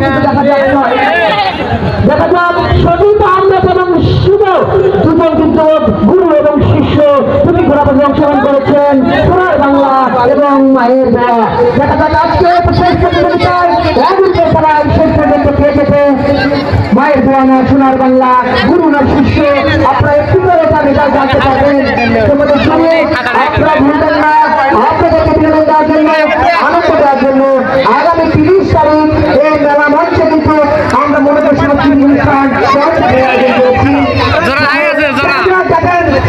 কিন্তু দেখা যাবে নয় দেখা যাক গুরু এবং শিষ্য তুমি ঘোরাঘুরি অংশগ্রহণ করেছেন সোনার বাংলা এবং মায়ের দয়া দেখা যাক আজকে শেষ প্রতিযোগিতায় রাজনীতি পাড়ায় না সোনার বাংলা, গুরু না শিষ্য, আপনারা একটু করে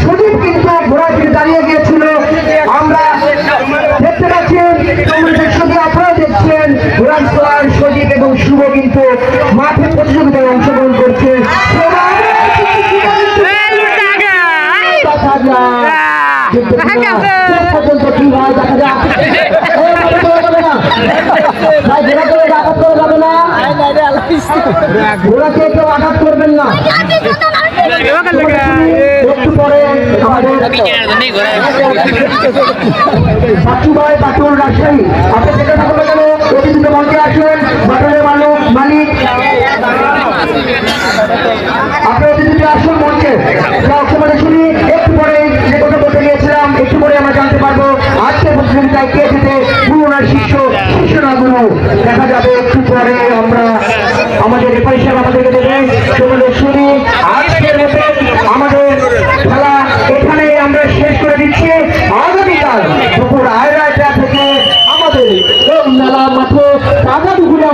সুদীপ কিন্তু পিঠে দাঁড়িয়ে গিয়েছিল আমরা দেখতে আপনারা দেখছেন ঘোড়ার সোয়ার সজীব এবং শুভ কিন্তু মাঠে প্রতিযোগিতায় অংশগ্রহণ করছে দেখা যাক। কিন্তু না, শেষ পর্যন্ত কি হয় দেখা যাক। এই মাঠে চলে যাবে না। ভাই, ঘোড়া করে আঘাত করা যাবে না ঘোড়াকে কেউ আঘাত না। একটু পরে শুনি, একটু পরে যে কথা বলতে গিয়েছিলাম, একটু পরে আমরা জানতে পারব আজকে প্রতিযোগিতায় কে যেতে গুরু না শিষ্য শিষ্য না গুরু দেখা যাবে একটু পরে আমরা আমাদের রেফারি সাহেব আমাদেরকে দেবে সেগুলো শুনি। আজকের মধ্যে আমাদের খেলা এখানে আমরা শেষ করে দিচ্ছি। আগামীকাল দুপুর আড়াইটা থেকে আমাদের মেলা মাঠে তাজা দুপুরে